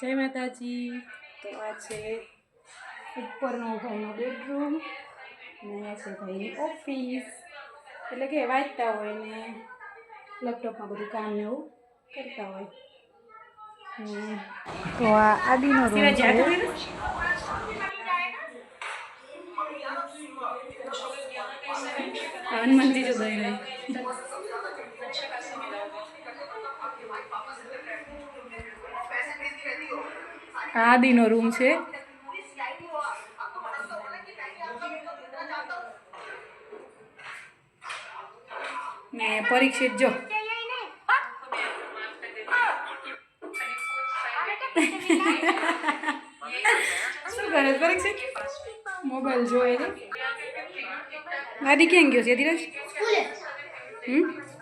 જય માતાજી. તો આ છે ઉપરનો ભાઈનો બેડરૂમ અને અહીંયા છે ભાઈની ઓફિસ એટલે કે વાંચતા હોય ને લેપટોપમાં બધું કામ ને એવું કરતા હોય. તો આ આદિનો રૂમ છે. હનુમાનજી જો દઈ રહી આદિનો રૂમ છે. ને પરીક્ષિત જો. શું કરે પરીક્ષિત? મોબાઈલ જોવે દાદી ક્યાં ગયો છે ધીરજ? હમ?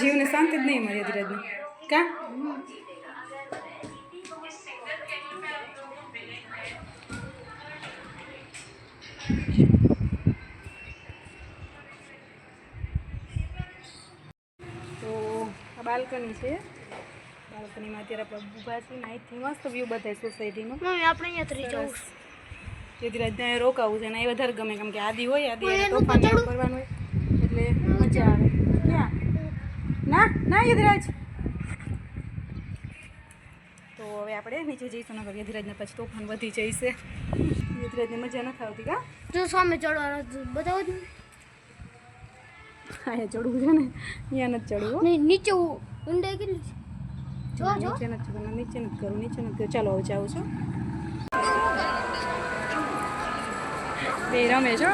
જીવને શાંતિ જ નહીં મળે ધીરજને કા તો આ બાલ્કની છે. બાલ્કનીમાં અત્યારે આપણે ઊભા છીએ અહીંથી મસ્ત વ્યૂ બતાય સોસાયટીનો મમ્મી આપણે અહીંયાથી જવું સરસ. જેથી ત્યાં રોકાવું છે ને એ વધારે ગમે કેમ કે આદિ હોય આદિ તોફાન કરવાનું હોય એટલે મજા આવે. ના ના યધરાજ તો હવે આપણે નીચે જઈશું નગર યધરાજને પછી તોફાન વધી જઈશે. યધરાજને મજા નથી આવતી કા? જો સામે ચડવાનો બતાવો જ હા એ ચડવું છે ને? અહીંયા નથી ચડવું નીચે ઊંડાઈ કેટલી છે? જો જો. નીચે નથી ચડવું નીચે નથી કરવું નીચે નથી કરવું ચાલો હવે જાઉં છું. બે રમે છો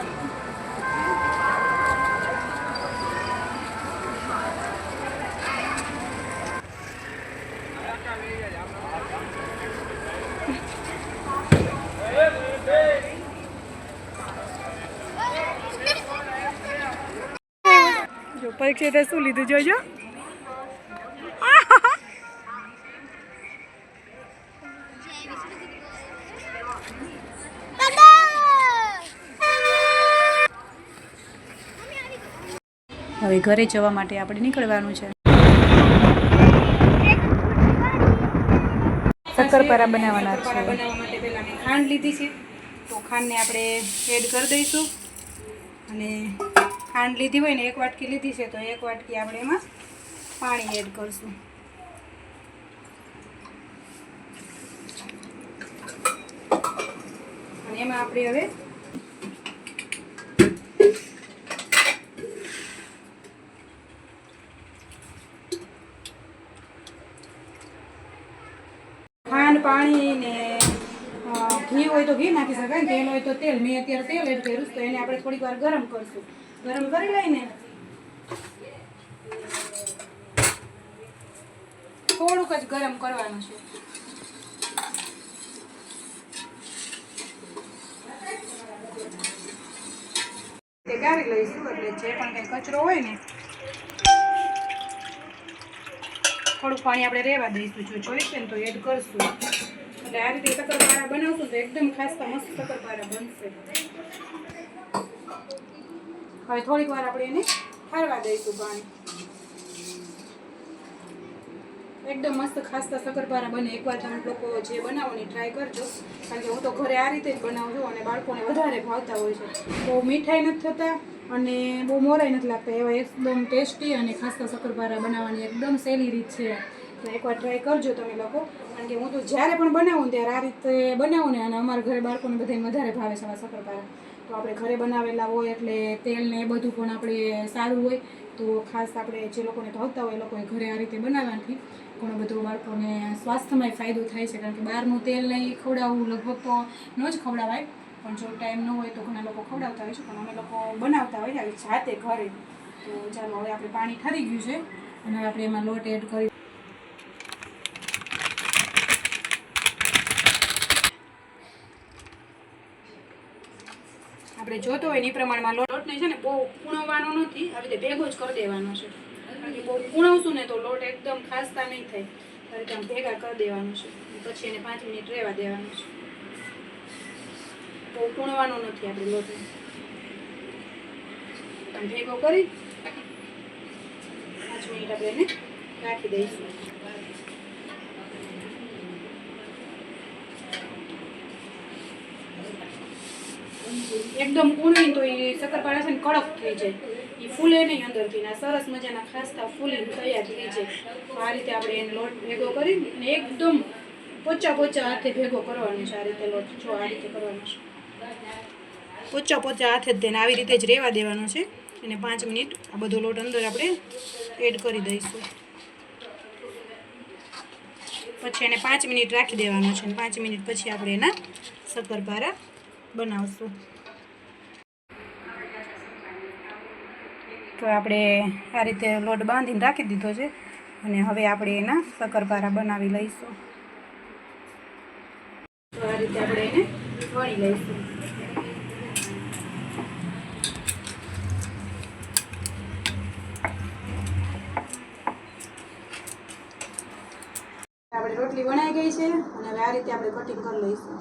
જો પરીક્ષા શું લીધું જોજો હવે ઘરે જવા માટે આપણે નીકળવાનું છે. શક્કરપારા બનાવવાના છે બનાવવા માટે પહેલા મેં ખાંડ લીધી છે. તો ખાંડને આપણે એડ કરી દઈશું. અને ખાંડ લીધી હોય ને, એક વાટકી લીધી છે, તો એક વાટકી આપણે એમાં પાણી એડ કરશું. અને એમાં આપણે હવે ખાંડ, પાણી ને હોય તો ઘી નાખી શકાય ને તેલ હોય તો તેલ. મેં અત્યારે તેલ એડ કર્યું તો એને આપણે થોડીક વાર ગરમ કરશું. ગરમ કરી લઈને થોડુંક જ ગરમ કરવાનું છે. તે ગાળી લઈશું જે પણ કંઈ કચરો હોય ને, થોડુંક પાણી આપણે રહેવા દઈશું. જો જોઈશે ને તો એડ કરશું. આ રીતે શકરપારા બનાવશું તો એકદમ ખાસ્તા મસ્ત શક્કરપારા બનશે. હવે થોડીક વાર આપણે એને ઠારવા દઈશું પાણી. એકદમ મસ્ત ખાસ્તા શક્કરપારા બને. એકવાર તમે લોકો જે બનાવવાની ટ્રાય કરજો. કારણ કે હું તો ઘરે આ રીતે જ બનાવું છું અને બાળકોને વધારે ભાવતા હોય છે. બહુ મીઠાઈ નથી થતા અને બહુ મોરાઈ નથી લાગતા. એવા એકદમ ટેસ્ટી અને ખાસ્તા શક્કરપારા બનાવવાની એકદમ સહેલી રીત છે. એકવાર ટ્રાય કરજો તમે લોકો. કારણ કે હું તો જ્યારે પણ બનાવું ત્યારે આ રીતે બનાવું ને અને અમારા ઘરે બાળકોને બધાને વધારે ભાવે છે શક્કરપારા તો આપણે ઘરે બનાવેલા હોય એટલે તેલ ને એ બધું પણ આપણે સારું હોય તો ખાસ આપણે જે લોકોને ભાવતા હોય એ લોકોએ ઘરે આ રીતે બનાવવાથી ઘણો બધો બાળકોને સ્વાસ્થ્યમાં ફાયદો થાય છે. કારણ કે બહારનું તેલ નહીં ખવડાવવું લગભગ તો ન જ ખવડાવાય. પણ જો ટાઈમ ન હોય તો ઘણા લોકો ખવડાવતા હોય છે. પણ અમે લોકો બનાવતા હોય આવી જાતે ઘરે. તો ચાલો હવે આપણે પાણી ઠરી ગયું છે અને હવે આપણે એમાં લોટ એડ કરી આપણે જોતો હોય એ પ્રમાણમાં લોટને છે ને બહુ પૂણવવાનો નથી, આવી રીતે ભેગો જ કરી દેવાનો છે. કારણ બહુ પૂણવશું ને તો લોટ એકદમ ખાસતા નહીં થાય. આ રીતે આમ ભેગા કરી દેવાનું છે. પછી એને પાંચ મિનિટ રહેવા દેવાનું છે. બહુ પૂણવાનો નથી આપણે લોટને આમ ભેગો કરી પાંચ મિનિટ આપણે એને રાખી દઈશું. એકદમ કૂણવી તો એ શક્કરપારા છે ને કડક થઈ જાય. એ ફૂલે નહીં અંદરથી ને સરસ મજાના ખાસ્તા ફૂલીને તૈયાર થઈ જાય. આ રીતે આપણે એને લોટ ભેગો કરી અને એકદમ પોચા પોચા હાથે ભેગો કરવાનો છે આ રીતે લોટ. જો આ રીતે કરવાનો છે. પોચા પોચા હાથે જ તેને આવી રીતે જ રહેવા દેવાનો છે. અને પાંચ મિનિટ આ બધો લોટ અંદર આપણે એડ કરી દઈશું. પછી એને પાંચ મિનિટ રાખી દેવાનો છે અને પાંચ મિનિટ પછી આપણે એના શક્કરપારા બનાવશું. તો આપણે આ રીતે લોટ બાંધીને રાખી દીધો છે અને હવે આપણે એના શક્કરપારા બનાવી લઈશું. તો આ રીતે આપણે એને વણી લઈશું. આપણે રોટલી વણાઈ ગઈ છે અને આ રીતે આપણે કટિંગ કરી લઈશું.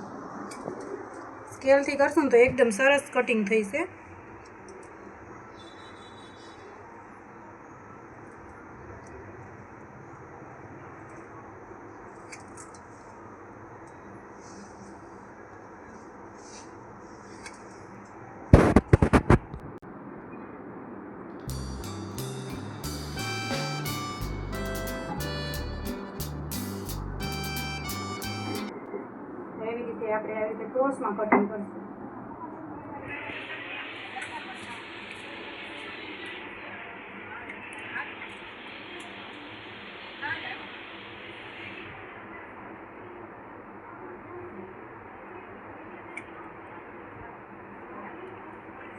સ્કેલથી કરશું તો એકદમ સરસ કટિંગ થઈ છે. ક્રોસમાં કટિંગ કરશું.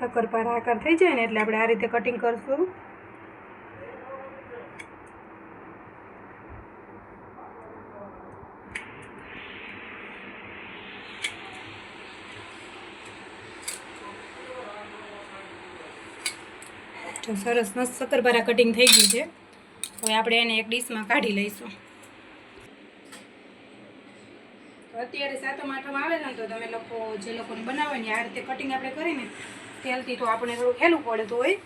શક્કરપારા આકાર થઈ જાય ને એટલે આપણે આ રીતે કટિંગ કરશું. તો સરસ, મસ્ત શક્કરપારા કટિંગ થઈ ગયું છે. હવે આપણે એને એક ડીશમાં કાઢી લઈશું. અત્યારે સાતમ, આઠમ આવે ને, તો તમે લોકો જે લોકોને બનાવે ને આ રીતે કટિંગ આપણે કરીને તેલથી તો આપણે થોડું હેલું પડે તો હોય.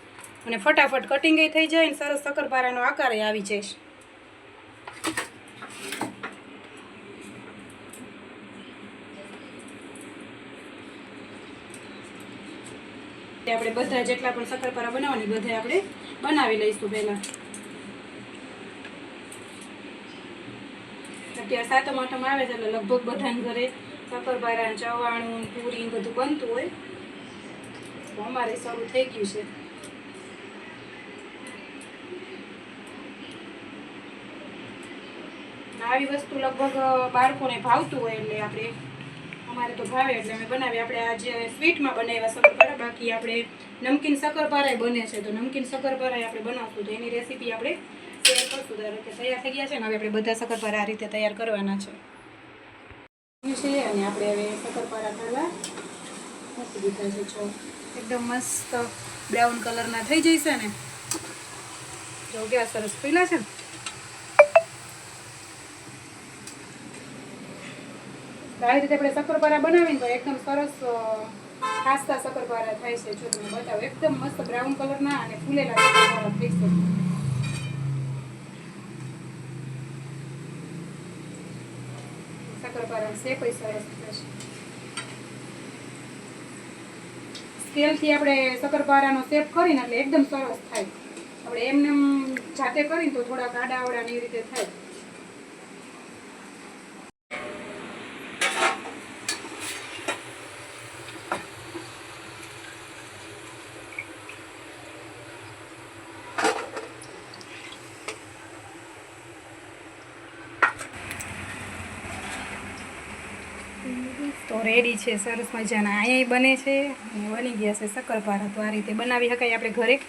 અને ફટાફટ કટિંગ થઈ જાય ને સરસ શક્કરપારાનો આકાર આવી જાય. આપણે બધા જેટલા પણ શક્કરપારા બનાવવાની બધા આપણે બનાવી લઈશું પહેલાં. અત્યારે સાતમ, આઠમ આવે છે એટલે લગભગ બધાને ઘરે શક્કરપારા ચવાણું પૂરી બધું બનતું હોય. તો અમારે શરૂ થઈ ગયું છે. આવી વસ્તુ લગભગ બાળકોને ભાવતું હોય એટલે આપણે અમારે તો ભાવે એટલે અમે બનાવીએ. આપણે આજે સ્વીટમાં બનાવ્યા શક્કરપારા બાકી આપણે નમકીન શક્કરપારા બને છે. તો નમકીન શક્કરપારા આપણે બનાવશું. તો એની રેસીપી આપણે શેર કરશું. ધારો કે તૈયાર થઈ ગયા છે ને, હવે આપણે બધા શક્કરપારા આ રીતે તૈયાર કરવાના છે. છે અને આપણે હવે શક્કરપારા કરવા મૂકી દીધા છે જો એકદમ મસ્ત બ્રાઉન કલરના થઈ જશે ને. જો કેવા સરસ પીલા છે ને. આવી રીતે આપણે શક્કરપારા બનાવીને તો એકદમ સરસ ખાસ્તા શક્કરપારા થાય છે, જો તમે બતાવો. એકદમ મસ્ત બ્રાઉન કલરના અને ફૂલેલા શક્કરપારા થઈ છે શક્કરપારા શેપ સરસ થશે સ્કેલથી આપણે શક્કરપારાનો શેપ કરીને એટલે એકદમ સરસ થાય. આપણે એમને જાતે કરીને તો થોડા ગાડા આવડા ને રીતે થાય તો રેડી છે, સરસ મજાના. અહીંયા બને છે અને બની ગયા છે શક્કરપારા તો આ રીતે બનાવી શકાય આપણે ઘરે.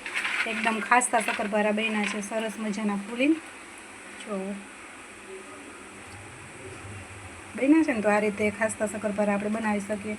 એકદમ ખાસ્તા શક્કરપારા બન્યા છે, સરસ મજાના ફૂલીને. જો. બન્યા છે ને તો આ રીતે ખાસ્તા શક્કરપારા આપણે બનાવી શકીએ.